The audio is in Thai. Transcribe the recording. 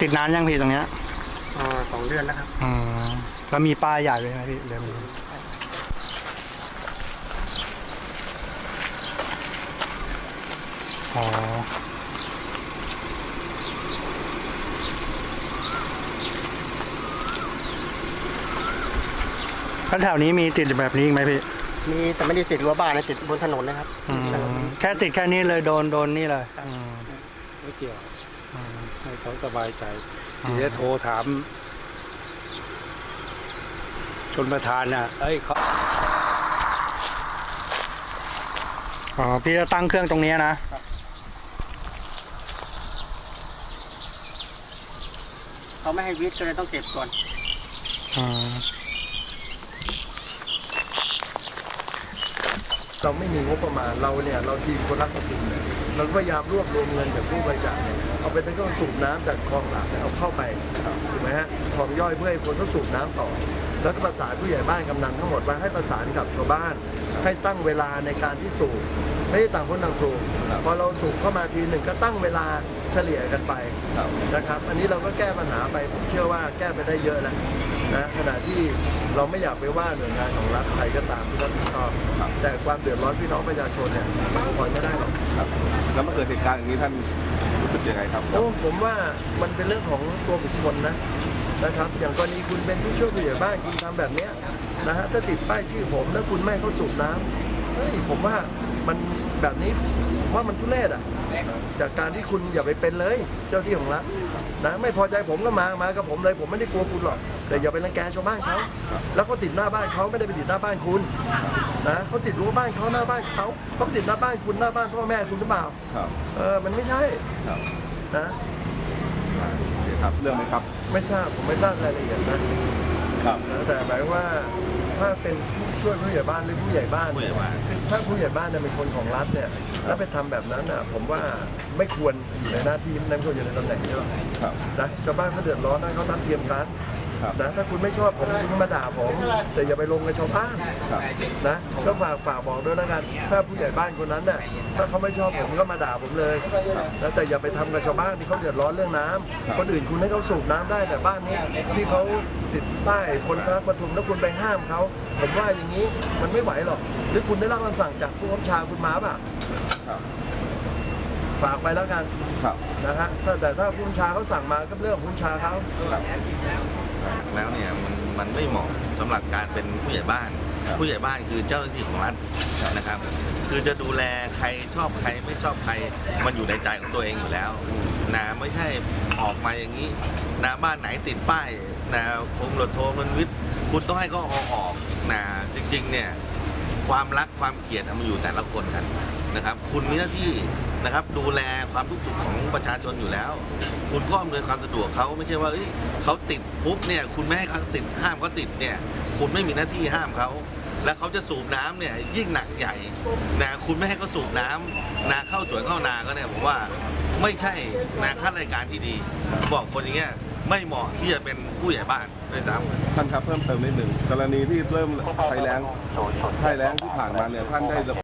ติดนานยังพี่ตรงเนี้ยสองเดือนนะครับอืมแล้วมีป้ายใหญ่เลยไหมพี่เดือนนี้อ๋อแล้วแถวนี้มีติดแบบนี้อีกไหมพี่ มีแต่ไม่ได้ติดรั้วบ้านนะติดบนถนนนะครับอืมถนนแค่ติดแค่นี้เลยโดนโดนนี่เลยอืมไม่เกี่ยวอืมให้เขาสบายใจอืมเดี๋ยวโทรถาม ชนประธานน่ะเอ้ยเขาอ๋อพี่จะตั้งเครื่องตรงนี้นะเขาไม่ให้วิทย์ก็เลยต้องเก็บก่อน อืม เราไม่มีงบประมาณเราเนี่ยเราทีมคนรักกระถิ่นเราพยายามรวบรวมเงินจากผู้บริจาคเนี่ยเอาไปเป็นก็สูบน้ำจากคลองหลักเอาเข้าไปถูกไหมฮะคลองย่อยเพื่อให้คนเขาสูบน้ำต่อ แล้วก็ประสานผู้ใหญ่บ้านกำนันทั้งหมดมาให้ประสานกับชาวบ้าน ให้ตั้งเวลาในการที่สูบไม่ใช่ต่างคนต่างสูบพอเราสูบเข้ามาทีหนึ่งก็ตั้งเวลา ลี่ยกันไปนะครับ อันนี้เราก็แก้ปัญหาไปผมเชื่อว่าแก้ไปได้เยอะแล้วนะขณะที่เราไม่อยากไปว่าหน่วยงานของรัฐใครก็ตามที่รับผิดชอบแต่ความเดือดร้อนพี่น้องประชาชนเนี่ยคอยไม่ได้หรอกครับแล้วเมื่อเกิดเหตุการณ์อย่างนี้ท่านรู้สึกยังไงครับโอ้ผมว่ามันเป็นเรื่องของตัวบุคคลนะนะครับอย่างกรณีคุณเป็นผู้ช่วยผู้ใหญ่บ้านคุณทำแบบเนี้ยนะฮะถ้าติดป้ายชื่อผมแล้วคุณไม่ให้เขาสูบน้ำเฮ้ยผมว่ามันแบบนี้ผม ว่ามันทุเรศอะ จากการที่คุณอย่าไปเป็นเลย เจ้าที่ของรัฐนะไม่พอใจผมก็มามากับผมเลย ผมไม่ได้กลัวคุณหรอกแต่อย่าไปรังแกชาวบ้านเขาแล้วเขาติดหน้าบ้านเขาไม่ได้ไปติดหน้าบ้านคุณนะเขาติดรั้วบ้านเขาหน้าบ้านเขาเขาติดหน้าบ้านคุณหน้าบ้านพ่อแม่คุณหรือเปล่าครับเออมันไม่ใช่ครับนะโอเคครับเรื่องไหมครับ ไม่ทราบผมไม่ทราบรายละเอียดนะครับนะแต่หมายว่า ถ้าเป็นผู้ช่วยผู้ใหญ่บ้านหรือผู้ใหญ่บ้านผู้ใหญ่บ้าน ซึ่งถ้าผู้ใหญ่บ้านเนี่ยเป็นคนของรัฐเนี่ยแล้วไปทำแบบนั้นอะผมว่าไม่ควรอยู่ในหน้าที่นั้นควรอยู่ในตำแหน่งนี้หรอกครับนะชาวบ้านเขาเดือดร้อนนะเขาทัดเทียมกันครับ นะถ้าคุณไม่ชอบผมคุณก็มาด่าผมแต่อย่าไปลงกับชาวบ้านครับนะก็ฝากฝากบอกด้วยแล้วกัน ถ้าผู้ใหญ่บ้านคนนั้นน่ะถ้าเขาไม่ชอบผมก็มาด่าผมเลยนะแต่อย่าไปทำกับชาวบ้านที่เขาเดือดร้อนเรื่องน้ำคนอื่นคุณให้เขาสูบน้ำได้แต่บ้านนี้ที่เขาติดป้ายคนรักปทุมแล้วคุณไปห้ามเขาผมว่าอย่างนี้มันไม่ไหวหรอกหรือคุณได้รับคำสั่งจากผู้บัญชาคุณมาป่ะครับฝากไปแล้วกันครับนะฮะถ้าแต่ถ้าผู้บัญชาเขาสั่งมาก็เรื่องของผู้บัญชาเขาครับ แล้วเนี่ยมันมันไม่เหมาะสำหรับการเป็นผู้ใหญ่บ้านครับผู้ใหญ่บ้านคือเจ้าหน้าที่ของรัฐนะครับ คือจะดูแลใครชอบใครไม่ชอบใคร มันอยู่ในใจของตัวเองอยู่แล้วนะไม่ใช่ออกมาอย่างนี้นะบ้านไหนติดป้ายนะพงรถโทมันวิทย์คุณต้องให้เขาเอาออกนะจริงๆเนี่ยความรักความเกลียดมันอยู่แต่ละคนกัน นะครับ คุณมีหน้าที่นะครับดูแลความทุกข์สุขของประชาชนอยู่แล้ว คุณก็อำนวยความสะดวกเขาไม่ใช่ว่าเอ้ยเขาติดปุ๊บเนี่ยคุณไม่ให้เขาติดห้ามเขาติดเนี่ย คุณไม่มีหน้าที่ห้ามเขาแล้วเขาจะสูบน้ำเนี่ยยิ่งหนักใหญ่นะคุณไม่ให้เขาสูบน้ำนาเข้าสวนเข้านาก็เนี่ยผมว่าไม่ใช่นาข้ารายการที่ดี บอกคนอย่างเงี้ยไม่เหมาะที่จะเป็นผู้ใหญ่บ้านด้วยซ้ำท่านครับเพิ่มเติมนิดหนึ่งกรณีที่เริ่มภัยแล้งภัยแล้งที่ผ่านมาเนี่ยท่านได้